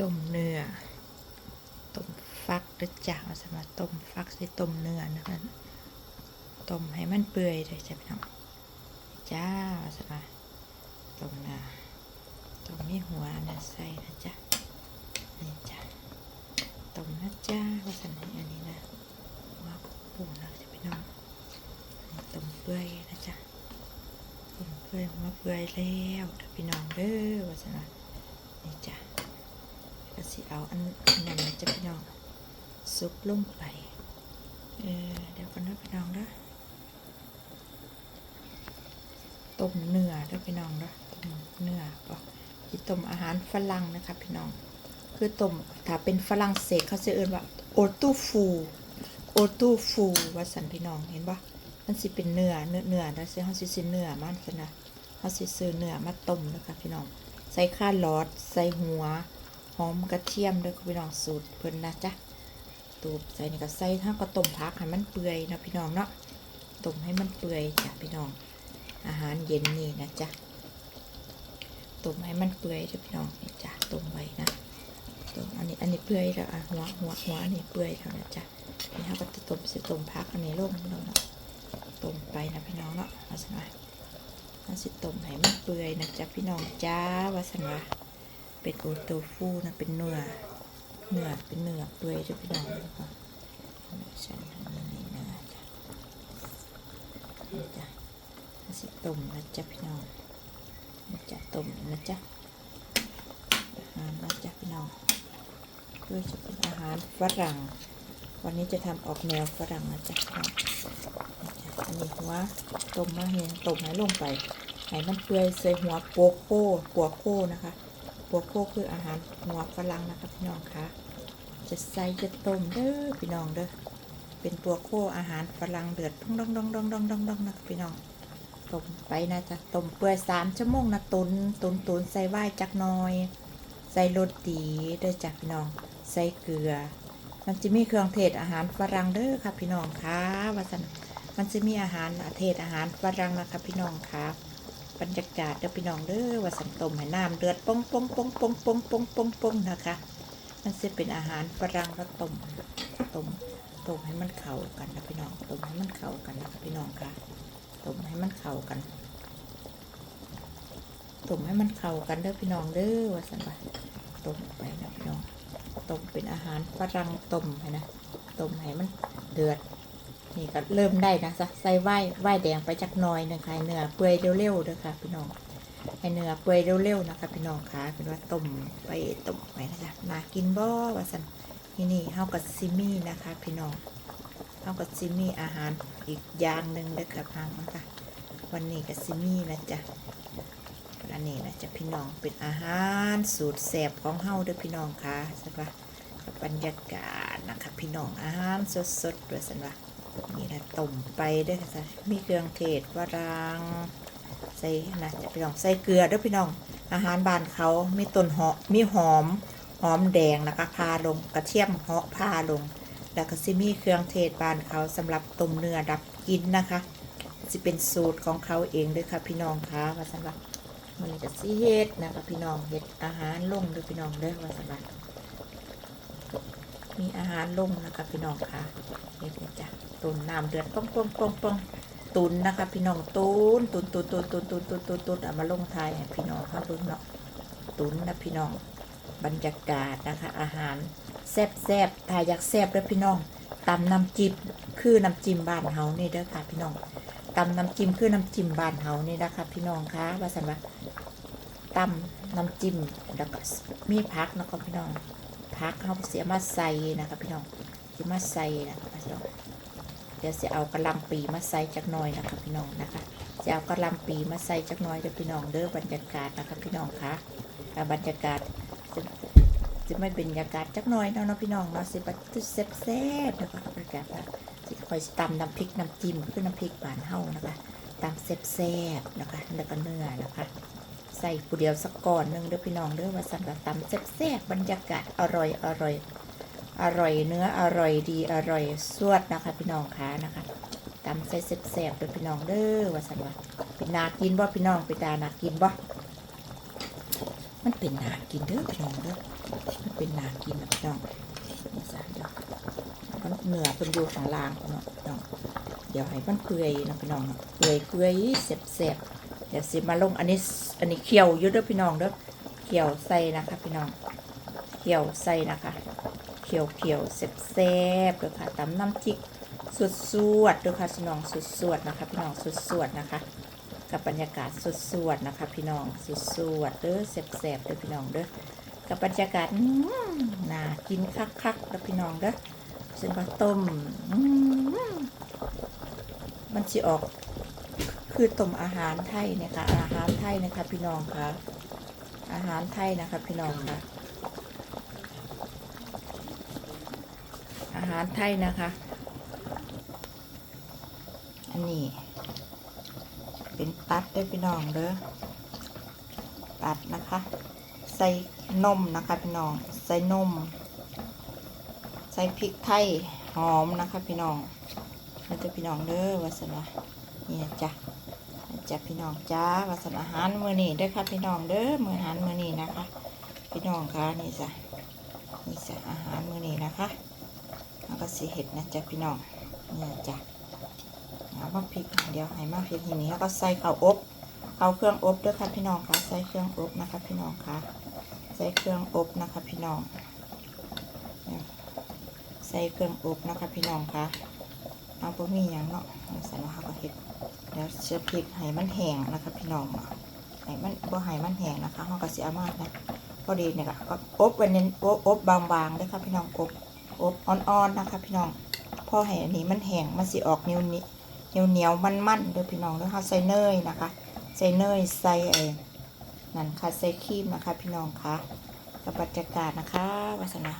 ต้มเนื้อ ต้มฟักหรือจ่าสำหรับต้มฟักใส่ต้มเนื้อนะคะต้มให้มันเปื่อยเลยจ้ะพี่น้องจ้าสำหรับต้มเนื้อต้มมีหัวนะใส่นะจ๊ะนี่จ้ะต้มนะจ้าว่าสันให้อันนี้นะหัวปูนะจ้ะพี่น้องนี่ต้มเปื่อยนะจ๊ะต้มเปื่อยหัวเปื่อยแล้วเด้อพี่น้องเด้อว่าสันว่านี่จ้ะ ก็สิเอาอันอันนั้นนะจะพี่น้องซุปลงไปเออเดี๋ยวกันนะพี่น้องนะต้มเนื้อเด้อพี่น้องนะต้มเนื้อปะที่ต้มอาหารฝรั่งนะคะพี่น้อง คือต้มถ้าเป็นฝรั่งเศสเขาจะเอ่นว่าโอตูฟูโอตูฟูว่าสันพี่น้องเห็นปะมันสิเป็นเนื้อเนื้อเนื้อแล้วเขาสิซื้อเนื้อมันสินะเขาสิซื้อเนื้อมาต้มนะคะพี่น้อง ใส่ข้าลอดใส่หัว หอมกระเทียมด้วยพี่น้องสูตรเพิ่นนะจ๊ะตูบใส่นี่ก็ใส่ทั้งก็ต้มพักให้มันเปื่อยนะพี่น้องเนาะต้มให้มันเปื่อยจ้ะพี่น้อง อาหารเย็นนี่นะจ๊ะต้มให้มันเปื่อยเด้อพี่น้องนี่จ้ะต้มไว้นะต้มอันนี้อันนี้เปื่อยแล้วอะหัวหัวหัวอันนี้เปื่อยแล้วนะจ๊ะนี่เราก็จะต้มใส่ต้มพักอันนี้ลงพี่น้องเนาะต้มไปนะพี่น้องเนาะว่าสันว่ามันสิต้มให้มันเปื่อยนะจ๊ะพี่น้องจ้าวาสนา เป็นโอโตฟูนะเป็นเนื้อเนื้อเป็นเนื้อเปื่อยจะพี่น้องเลยค่ะฉันทำยังไงนะจ๊ะจ้ะนี่สิต้มนะจ๊ะพี่น้องนี่จะต้มนะจ๊ะอาหารนะจ๊ะพี่น้องเพื่อจะเป็นอาหารฝรั่ง วันนี้จะทำออกแนวฝรั่งนะจ๊ะพี่น้องจ๊ะอันนี้หัวต้มมาเห็นต้มให้ลงไปให้มันเปื่อยใส่หัวโปโค่หัวโค่นะคะ ปัวโคคืออาหารหัวฝรั่งนะคะพี่น้องคะจะใส่จะต้มเด้อพี่น้องเด้อเป็นปัวโคอาหารฝรั่งเดือดดองดองดองดองดองดองนะพี่น้องต้มไปนะจ๊ะต้มเปื่อยสามชั่วโมงนะตุนตุนตุนใส่ไหว้จักหน่อย ใส่รสดีเด้อจ้ะพี่น้อง ใส่เกลือ มันจะมีเครื่องเทศอาหารฝรั่งเด้อค่ะพี่น้องคะว่าสันมันจะมีอาหารเทศอาหารฝรั่งนะคะพี่น้องคะบ บรรยากาศเด้อพี่น้องเด้อว่าสันต้มให้น้ำเดือดปองปองปองปองปองปองปองปองนะคะ มันจะเป็นอาหารฝรั่งแล้วต้มต้มต้มให้มันเข้ากันนะพี่น้องต้มให้มันเข้ากันนะคะพี่น้องค่ะต้มให้มันเข้ากันต้มให้มันเข้ากันเด้อพี่น้องเด้อว่าสันว่าต้มไปนะพี่น้องต้มเป็นอาหารฝรั่งต้มให้นะต้มให้มันเดือด นี่ก็เริ่มได้นะจ๊ะใส่ไหว้ไหว้แดงไปจักหน่อยนึงค่ะเนื้อเปื่อยเร็วๆเด้อค่ะพี่น้องให้เนื้อเปื่อยเร็วๆนะคะพี่น้องค่ะเป็นว่าต้มไปต้มไปนะจ๊ะมากินบ่ว่าสันนี่นี่เฮากับซิมี่นะคะ พี่น้องเฮากับซิมี่อาหารอีกอย่างหนึ่งเด้อค่ะพังนะคะวันนี้กับซิมี่นะจ๊ะอันนี้นะจ๊ะพี่น้องเป็นอาหารสูตรแสบของเฮาเด้อพี่น้องค่ะสันว่าบรรยากาศนะคะพี่น้องอาหารสดๆด้วยสันว่า นี่นะต้มไปด้วยค่ะมีเครื่องเทศวรังใส่นะจะพี่น้องใส่เกลือด้วยพี่น้อง อาหารบ้านเขามีต้นหอมมีหอมหอมแดงนะคะพาลงกระเทียมเหาะพาลง แล้วก็ซิมีเครื่องเทศบ้านเขาสำหรับต้มเนื้อดับกินนะคะจะเป็นสูตรของเขาเองด้วยค่ะพี่น้องคะว่าสำหรับมันจะซีเฮ็ดนะคะพี่น้องเฮ็ดอาหารลงด้วยพี่น้องเด้อว่าสำหรับ มีอาหารลงนะคะพี่น้องคะเฮ็นจ้ะตุนน้ำเดือดป้องป้องป้องป้องตุนนะคะพี่น้องตุนตุนตุนตุนตุนตุนตุนตุนตุนเอามาลงทายให้พี่น้องเขาเบิ่งเนาะตุนนะพี่น้องบรรยากาศนะคะ อาหารแซ่บแซ่บถ้าอยากแซ่บแล้วพี่น้องตำน้ำจิ้มคือน้ำจิ้มบ้านเฮานี่เด้อค่ะพี่น้องตำน้ำจิ้มคือน้ำจิ้มบ้านเฮานี่นะคะพี่น้องคะว่าสันว่าตำน้ำจิ้มแล้วก็มีพักนะคะพี่น้อง พักเขาเสียมาใส่นะคะพี่น้องสิมาใส่นะคะพี่น้องเดี๋ยวจะเอากระลำปีมาใส่จักหน่อยนะคะพี่น้องนะคะจะเอากระลำปีมาใส่จักหน่อยเด้อพี่น้องเด้อบรรยากาศนะคะพี่น้องคะบรรยากาศจะไม่เป็นบรรยากาศจักหน่อยเนาะพี่น้องเนาะสิบัตรแซ่บนะคะบรรยากาศสิคอยตำน้ำพริกน้ำจิ้มคือน้ำพริกบานเฮานะคะตำแซ่บนะคะแล้วก็เนื้อนะคะ ใส่ผู้เดียวสักก่อนหนึ่งเด้อพี่น้องเด้อว่าสั่นว่าตำแซ่บๆบรรยากาศอร่อยอร่อยอร่อยเนื้ออร่อยดีอร่อยสวดนะคะ พี่น้องคะนะคะตำใส่แซ่บๆเด้อพี่น้องเด้อว่าสันว่าเป็นนากินบ่พี่น้องเป็นตานากินบ่มันเป็นนากินเด้อพี่น้องเด้อมันเป็นนากินนะพี่น้องนี่ซะเดี๋ยวมันเหนือเป็นอยู่ข้างล่างพี่น้องพี่น้องเดี๋ยวให้มันเปื่อยนะพี่น้องเปื่อยเปื่อยเสียบเสียบ เดี๋ยวสิมาลงอันนี้อันนี้เคี่ยวยู่ด้อพี่น้องเด้อเคี่ยวใส่นะคะ พี่น้องเคี่ยวใส่นะคะเคี่ยวเคี่ยวเสียบเสียบเด้อค่ะตำน้ำพริกสวดสวดเด้อค่ะพี่น้องสวดสวดนะคะ พี่น้องสวดสวดนะคะ กับบรรยากาศสวดนะคะ พี่น้องสวดเด้อแซ่บๆเด้อพี่น้องเด้อกับบรรยากาศอื้อน่ากินคักๆเด้อพี่น้องเด้อเส้นปลาต้มมันสิออก คือต้มอาหารไทยเนะคะอาหารไทยนะคะพี่น้องค่ะ อาหารไทยนะคะพี่น้องค่ะ อาหารไทยนะคะ อันนี้ เป็นปัดได้พี่น้องเด้อ ปัดนะคะ ใส่นมนะคะพี่น้อง ใส่นม ใส่พริกไทยหอมนะคะพี่น้องนี่จะพี่น้องเด้อวาสนานี่นะจ้ะ จ้ะพี่น้องจ้าวาสนาอาหารมือนี้เด้อค่ะพี่น้องเด้อมืออาหารมือนี้นะคะ พี่น้องค่ะนี่จ้ะนี่จ้ะอาหารมือนี้นะคะแล้วก็สีเห็ดนะจ๊ะพี่น้องนี่นะจ้ะเอามาพริกเดี๋ยวให้มาพริกทีนี้แล้วก็ใส่ข้าวอบข้าเครื่องอบด้วยค่ะพี่น้องค่ะใส่เครื่องอบนะคะพี่น้องค่ะใส่เครื่องอบนะคะพี่น้องใส่เครื่องอบนะคะพี่น้องค่ะ บะหมี่อย่างเนาะใส่มาค่ะก็เห็ดเดี๋ยวเชือพริกให้มันแห้งนะคะพี่น้องให้มันบ่ให้มันแห้งนะคะเราก็สิเอามานะพอดีเนี่ยค่ะก็อบไว้เน้นอบอบบางๆด้วยค่ะพี่น้องอบอบอ่อนๆนะคะ พี่น้องพอให้อันนี้มันแห้งมันสิออกนิ้วนี้เหนียวเหนียวมันมันๆเด้อพี่น้องเด้อค่ะใส่เนยนะคะ ใส่เนยใส่ไอ้นั่นค่ะใส่ครีมนะคะ พี่น้องคะกับบรรยากาศนะคะวาสนา